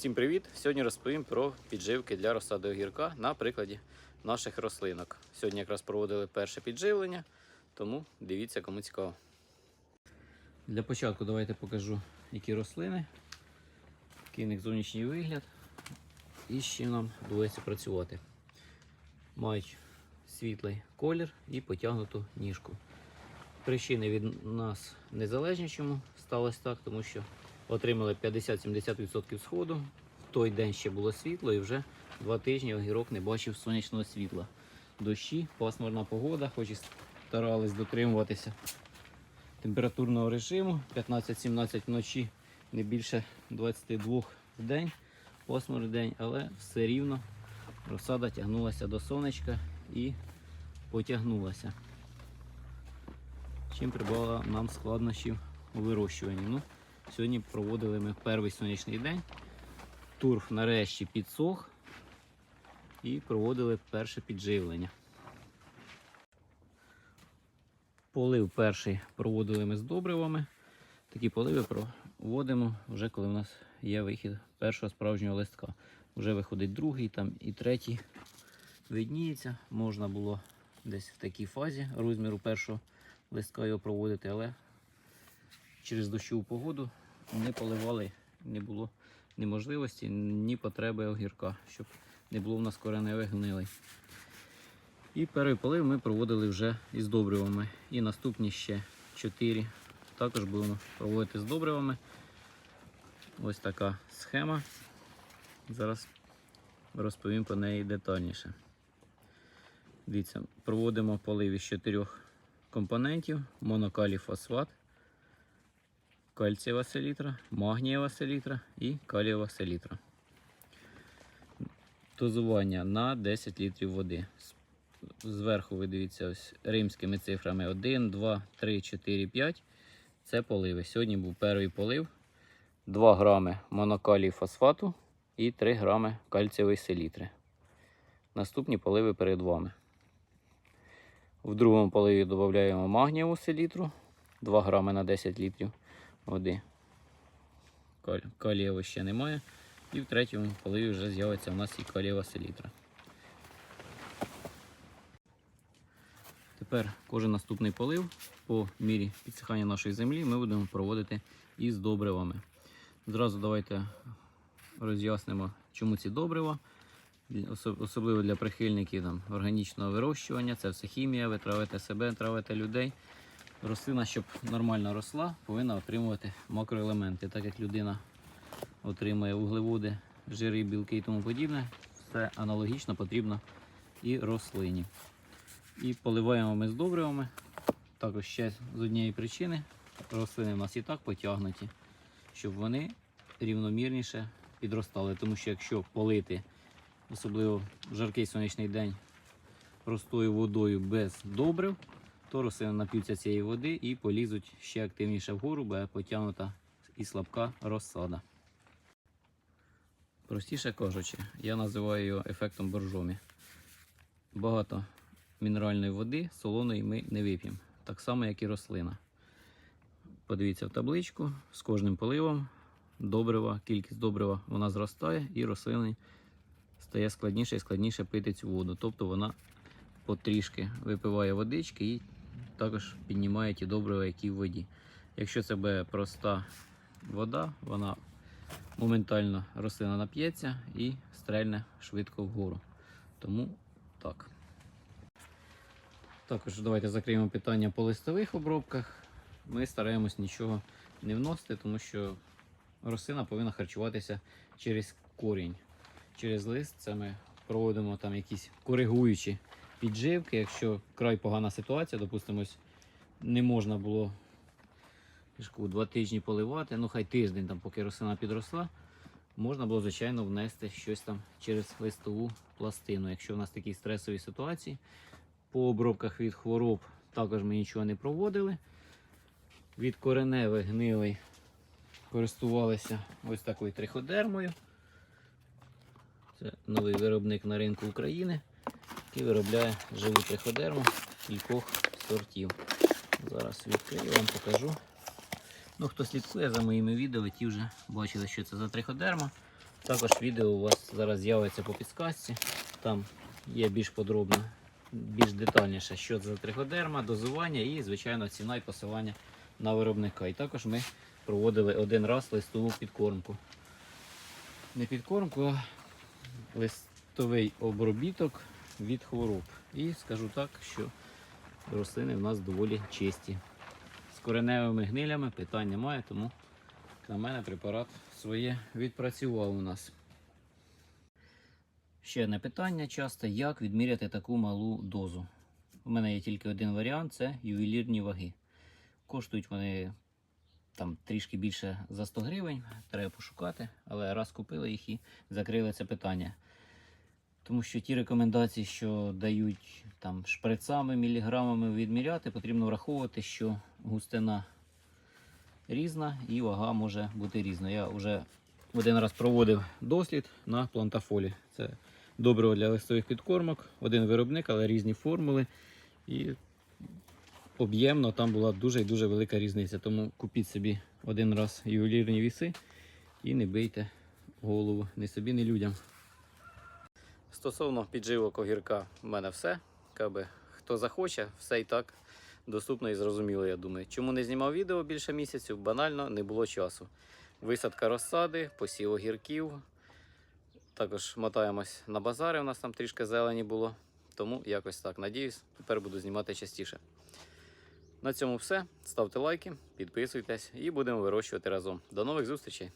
Всім привіт! Сьогодні розповім про підживки для розсади огірка на прикладі наших рослинок. Сьогодні якраз проводили перше підживлення, тому дивіться, кому цікаво. Для початку давайте покажу, які рослини, який них зовнішній вигляд і з чим нам доводиться працювати. Мають світлий колір і потягнуту ніжку. Причини від нас незалежні, чому сталося так, тому що отримали 50-70% сходу. В той день ще було світло і вже два тижні огірок не бачив сонячного світла. Дощі, пасмурна погода, хоч і старались дотримуватися температурного режиму 15-17 вночі, не більше 22 в день, пасмурний день, але все рівно розсада тягнулася до сонечка і потягнулася. Чим прибавила нам складнощів у вирощуванні. Ну, Сьогодні проводили ми перший сонячний день. Турф нарешті підсох і проводили перше підживлення. Полив перший проводили ми з добривами. Такі поливи проводимо вже коли в нас є вихід першого справжнього листка. Вже виходить другий там і третій видніється. Можна було десь в такій фазі розміру першого листка його проводити, але через дощову погоду не поливали, не було ні можливості, ні потреби огірка, щоб не було в нас кореневих гнилей. І перший полив ми проводили вже із добривами. І наступні ще 4 також будемо проводити з добривами. Ось така схема. Зараз розповім про неї детальніше. Дивіться, проводимо полив із чотирьох компонентів: монокалій фосфат, кальцієва селітра, магнієва селітра і калієва селітра. Дозування на 10 літрів води. Зверху ви дивіться ось римськими цифрами 1, 2, 3, 4, 5. Це поливи. Сьогодні був перший полив. 2 грами монокалій фосфату і 3 грами кальцієвої селітри. Наступні поливи перед вами. В другому поливі додаємо магнієву селітру 2 грами на 10 літрів води. Каль- ще немає. І в третьому поливі вже з'явиться у нас і калієва селітра. Тепер кожен наступний полив по мірі підсихання нашої землі ми будемо проводити із добривами. Зразу давайте роз'яснимо, чому ці добрива. Особливо для прихильників там, органічного вирощування, це все хімія, ви травите себе, травите людей. Рослина, щоб нормально росла, повинна отримувати макроелементи. Так як людина отримує вуглеводи, жири, білки і тому подібне, все аналогічно потрібно і рослині. І поливаємо ми з добривами. Також ще з однієї причини рослини в нас і так потягнуті, щоб вони рівномірніше підростали. Тому що якщо полити, особливо в жаркий сонячний день, простою водою без добрив, то рослини нап'ються цієї води і полізуть ще активніше вгору, бо потягнута і слабка розсада. Простіше кажучи, я називаю його ефектом боржомі. Багато мінеральної води солоної ми не вип'ємо, так само, як і рослина. Подивіться в табличку, з кожним поливом добрива, кількість добрива вона зростає і рослини стає складніше і складніше пити цю воду. Тобто вона потрішки випиває водички і також піднімає ті добрива, які в воді. Якщо це буде проста вода, вона моментально рослина нап'ється і стрельне швидко вгору. Тому так. Також давайте закриємо питання по листових обробках. Ми стараємось нічого не вносити, тому що рослина повинна харчуватися через корінь. Через лист це ми проводимо там якісь коригуючі підживки. Якщо край погана ситуація, допустимо, не можна було два тижні поливати, ну хай тиждень, там, поки рослина підросла, можна було, звичайно, внести щось там через листову пластину. Якщо в нас такі стресові ситуації, по обробках від хвороб також ми нічого не проводили. Від кореневих гнилей користувалися ось такою триходермою. Це новий виробник на ринку України, який виробляє живу триходерму кількох сортів. Зараз відкрию, вам покажу. Ну, хто слідкує за моїми відео, ті вже бачили, що це за триходерма. Також відео у вас зараз з'явиться по підсказці. Там є більш подробно, більш детальніше, що це за триходерма, дозування і, звичайно, ціна і посилання на виробника. І також ми проводили один раз листову підкормку. Не підкормку, а листовий обробіток від хвороб. І скажу так, що рослини в нас доволі чисті. З кореневими гнилями питань немає, тому на мене препарат своє відпрацював у нас. Ще одне питання часто, як відміряти таку малу дозу. У мене є тільки один варіант це ювелірні ваги. Коштують вони там трішки більше за 100 гривень, треба пошукати, але раз купили їх і закрили це питання. Тому що ті рекомендації, що дають там шприцами, міліграмами відміряти, потрібно враховувати, що густина різна і вага може бути різна. Я вже один раз проводив дослід на плантафолі. Це добриво для листових підкормок, один виробник, але різні формули. І об'ємно там була дуже і дуже велика різниця. Тому купіть собі один раз ювелірні віси і не бийте голову ні собі, ні людям. Стосовно підживок огірка, в мене все. Каби, хто захоче, все і так доступно і зрозуміло, я думаю. Чому не знімав відео більше місяців? Банально не було часу. Висадка розсади, посів огірків. Також мотаємось на базари, у нас там трішки зелені було. Тому якось так. Надіюсь, тепер буду знімати частіше. На цьому все. Ставте лайки, підписуйтесь і будемо вирощувати разом. До нових зустрічей!